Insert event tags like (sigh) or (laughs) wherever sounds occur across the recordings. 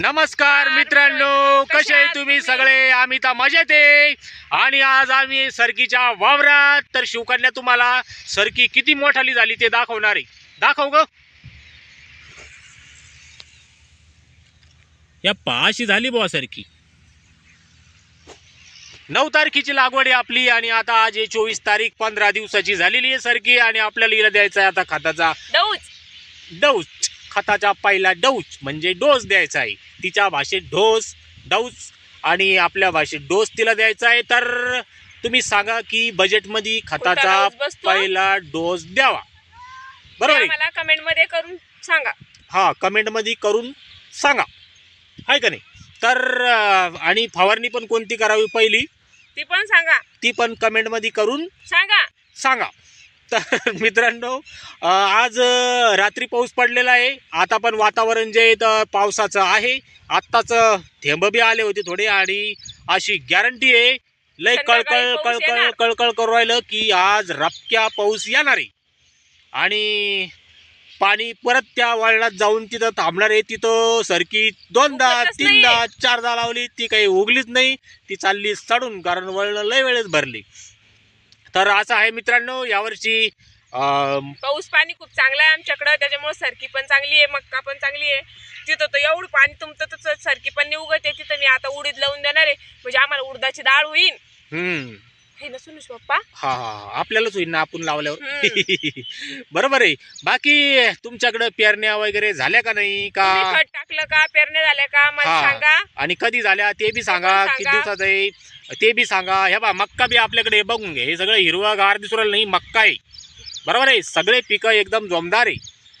नमस्कार मित्रांनो कसे आहे तुम्ही? सगळे आम्ही तर मजेत आहे. आणि आज आम्ही सरकीच्या वावरात तर शिवकन्या तुम्हाला सरकी किती मोठाली झाली ते दाखवणार आहे. दाखव ग. या पाशी झाली बुवा सरकी. नऊ तारखेची लागवड आहे आपली आणि आता आज आहे चोवीस तारीख पंधरा दिवसाची झालेली आहे सरकी आणि आपल्याला हिला द्यायचा आहे आता खताचा दौच डौस खताचा पहिला डौस म्हणजे डोस द्यायचा आहे. तिच्या भाषेत ढोस डौस आणि आपल्या भाषेत डोस तिला द्यायचा आहे. तर तुम्ही सांगा की बजेटमध्ये खताचा? पहिला डोस द्यावा. बरोबर आहे? मला कमेंटमध्ये करून सांगा. हा कमेंटमध्ये करून सांगा. आहे का नाही? तर आणि फवारणी पण कोणती करावी पहिली? ती पण सांगा. ती पण कमेंटमध्ये करून सांगा. सांगा. तर (laughs) मित्रांनो आज रात्री पाऊस पडलेला आहे. आता पण वातावरण जे आहे तर पावसाचं आहे. आत्ताच थेंब बी आले होते थोडे आणि अशी गॅरंटी आहे. लय कळकळ कळकळ. कळकळ करू राहिलं की आज रपक्या पाऊस येणार आहे. आणि पाणी परत त्या वळणात जाऊन तिथं थांबणार आहे. तिथं सरकी दोनदा तीनदा चारदा लावली ती काही उगलीच नाही. ती चालली चढून कारण वळणं लय वेळेस भरली. तर असं आहे मित्रांनो यावर्षी अं, पाऊस पाणी खूप चांगलं आहे आमच्याकडं त्याच्यामुळे सरकी पण चांगली आहे मक्का पण चांगली आहे. तिथं तर एवढं पाणी तुमचं तर सरकी पण नाही उगत आहे तिथं मी आता उडीद लावून देणार आहे. म्हणजे आम्हाला उडदाची डाळ होईल. हम्म. हे ना सुनुष पप्पा. हा हा हा. आपल्यालाच होईल ना आपण लावल्यावर. (laughs) बरोबर आहे. बाकी तुमच्याकडे पेरण्या वगैरे झाल्या का नाही का? खत टाकलं का? पेरण्या झाल्या का? मला हा. सांगा. आणि कधी झाल्या? ते बी सांगा. किती सांगा. दिवसाचं आहे? ते बी सांगा. हे बा मक्का बी आपल्याकडे हे बघून घे. हे सगळं हिरवा गार दिसू राहिलं नाही मक्का आहे. बरोबर आहे? सगळे पिकं एकदम जोमदार आहे.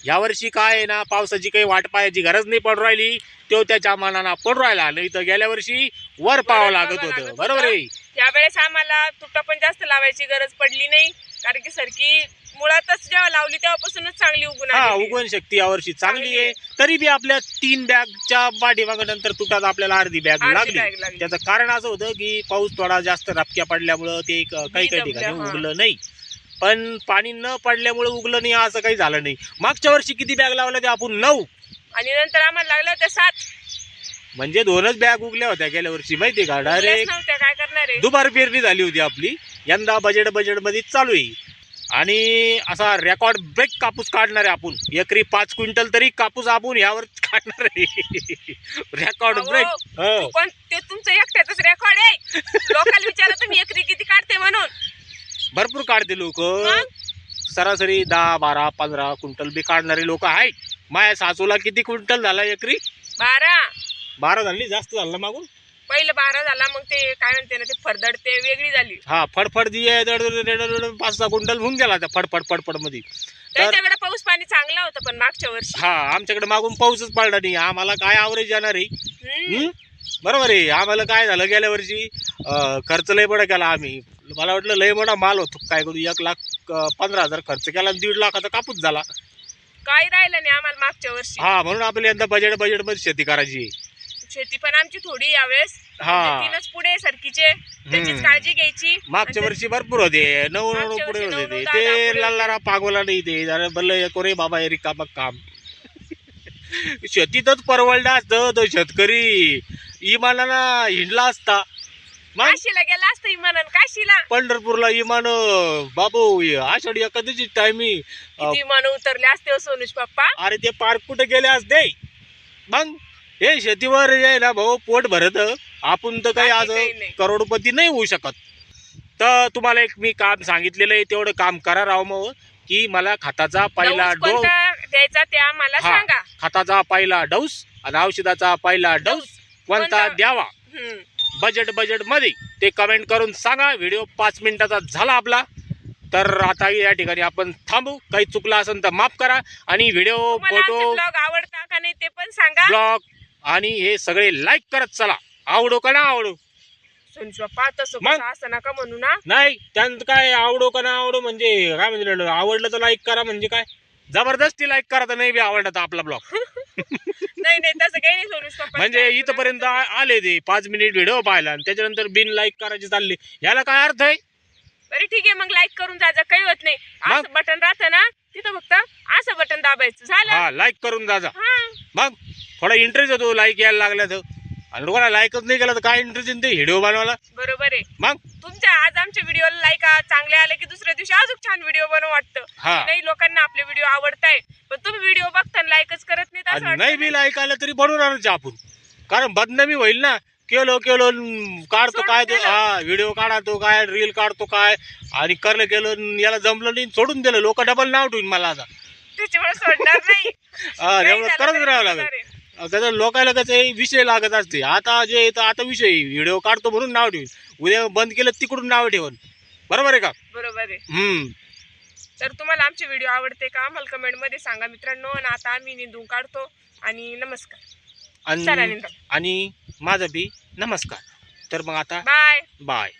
यावर्षी काय आहे ना पावसाची काही वाट पाहायची गरज नाही पडू राहिली. तो त्याच्या मनानं पडू राहिला. नाही तर गेल्या वर्षी वर पाहावं लागत होतं. बरोबर आहे? यावेळेस आम्हाला तुटा पण जास्त लावायची गरज पडली नाही कारण की सरकी मुळातच जेव्हा लावली तेव्हापासूनच चांगली उगून हा आलेली. आहे. उगवण शक्ती यावर्षी चांगली चांगली आहे. तरी बी आपल्या तीन बॅगच्या पाठीमागे नंतर तुटात आपल्याला अर्धी बॅग अर्धी लागली. bag लागली. त्याचं कारण असं होतं की पाऊस थोडा जास्त रपक्या पडल्यामुळं ते एक काही काही ठिकाणी हा. उगलं नाही. पण पाणी न पडल्यामुळे उगलं नाही असं काही झालं नाही. मागच्या वर्षी किती बॅग लावल्या त्या? आपण नऊ. आणि नंतर आम्हाला लागलं होतं सात. म्हणजे दोनच बॅग उगल्या होत्या गेल्या वर्षी माहितीये का? डायरेक्ट नव्हत्या काय करणार आहे? दुबार पेरणी झाली होती आपली. यंदा बजेट बजेटमध्ये चालू आहे. आणि असा रेकॉर्ड ब्रेक कापूस काढणार आहे आपण. एकरी पाच क्विंटल तरी कापूस आपण यावर काढणार आहे. रेकॉर्ड अहो, ब्रेक कोण ते तुमचं एकट्याच रेकॉर्ड आहे. लोकांना विचारा तुम्ही एकरी किती काढते म्हणून. भरपूर काढते लोक? सरासरी दहा बारा पंधरा क्विंटल बी काढणारे लोक आहेत. माया सासूला किती क्विंटल झाला एकरी? बारा. बारा झाली जास्त झालं ना मागून? पहिलं बारा झाला मग ते काय म्हणते ना ते फरदड ते वेगळी झाली. हा फडफड आहे दड- दड- दड- दड- दड- पाच सहा क्विंटल होऊन गेला त्या फडफड फडफडमध्ये तर त्यांच्याकडे पाऊस पाणी चांगला होता पण मागच्या वर्षी. हा आमच्याकडे मागून पाऊसच पडला नाही. आम्हाला काय आवरेज येणार आहे? हम्म. हम्म? बरोबर आहे. आम्हाला काय झालं गेल्या वर्षी अं, खर्च लय मोठा केला आम्ही. मला वाटलं लय मोठा माल होतो. काय करू एक लाख अं, पंधरा हजार खर्च केला आणि दीड लाखाचा कापूस झाला. काही राहिलं नाही आम्हाला मागच्या वर्षी. हा म्हणून आपल्याला यंदा बजेट बजेटमध्ये शेती करायची आहे. शेती पण आमची थोडी यावेळेस. हा. म्हणजे तीनच पुढे सरकीचे त्याचीच हम्म. काळजी घ्यायची. मागच्या आणि वर्षी भरपूर होते. नऊ नऊ पुढे वर्षी होते नऊ- ते. नऊ दहा- दहा ते पुढे लाला पागवला नाही ते. जरा बल्ल कोरे बाबा हे रिकामं काम. शेतीतच परवडलं असतं तो शेतकरी इमानाला हिंडला असता. मग? काशीला गेला असतं इमानान. काशीला? पंढरपूरला इमान बाबू आषाढी एखाद्याची टायमी किती इमान उतरले असते हो सोनुष पप्पा. अरे ते पार्क कुठे गेले असते? मग? हे शेतीवर जे आहे ना भाऊ पोट भरत आपण तर काही आज बाकी काही नाही. करोडपती नाही होऊ शकत तर तुम्हाला एक मी काम सांगितलेलं आहे तेवढं काम करा राव मग की मला खताचा पहिला डोस डोस कोणता द्यायचा ते आम्हाला हा. सांगा खताचा पहिला डोस आणि औषधाचा पहिला डोस डोस. कोणता कोणता? द्यावा हम्म. बजेट बजेटमध्ये ते कमेंट करून सांगा व्हिडिओ पाच मिनिटाचा झाला आपला तर आता या ठिकाणी आपण थांबू काही चुकलं असेल तर माफ करा आणि व्हिडिओ तुम्हाला आमचे फोटो ब्लॉग आवडता का नाही ते पण सांगा ब्लॉग आणि हे सगळे लाईक करत चला. आवडो का ना आवडो? तसं मग? असं नका म्हणू ना. नाही त्यांत काय आवडो का ना आवडो म्हणजे काय म्हणजे आवडलं तर लाईक करा म्हणजे काय? जबरदस्ती लाईक करा तर नाही बी आवडला तर आपला ब्लॉग (laughs) नाही नाही तसं काही नाही सोनुष पप्पा म्हणजे इथपर्यंत आ- आले ते पाच मिनिट व्हिडिओ पाहिला आणि त्याच्यानंतर बिन लाईक करायचे चालले. याला काय अर्थ आहे? बरं ठीक आहे मग लाईक करून जा जा, काही होत नाही. मग? असं बटन राहतं ना तिथं फक्त असं बटन दाबायचं. झालं? हा लाईक करून जा जा. हा. मग? थोडा इंटरेस्ट होतो लाईक यायला लागला तर आणि लोकांना लाईकच नाही केला तर काय इंटरेस्ट येईल ते व्हिडिओ बनवायला? बरोबर आहे. मग? तुमच्या आज आमच्या व्हिडिओला लाईक चांगले आले की दुसऱ्या दिवशी अजून छान व्हिडिओ बनव वाटतं. हा. की नाही लोकांना आपले व्हिडिओ आवडताय. पण तुम्ही व्हिडिओ बघता लाईकच करत नाही असं आणि वाटतं नाही ना? बी लाईक आलं तरी बनवणारच आपण. कारण बदनामी होईल ना. केलो केलो न काढतो सोडून काय तो? दिलं. हा व्हिडिओ काढतो काय रील काढतो काय? आणि करलं केलं न याला जमलं नाही सोडून दिलं. लोक डबल नाव ठेवून मला आता. त्याच्यामुळे सोडणार नाही. हा काही त्यामुळे झालं करत तरी राहावं लागेल. आहे. त्याचा लोकायला कसं विषय लागत असते. आता जे येतं आता विषय व्हिडिओ काढतो म्हणून नाव ठेवून उद्या बंद केलं तिकडून नाव ठेवून बरोबर आहे का? बरोबर आहे. हम्म. तर तुम्हाला आमचे व्हिडिओ आवडते का? आम्हाला कमेंटमध्ये सांगा मित्रांनो. आणि आता आम्ही निंदून काढतो. आणि नमस्कार. चला आणि निंदा. आणि माझा बी नमस्कार. तर मग आता बाय. बाय.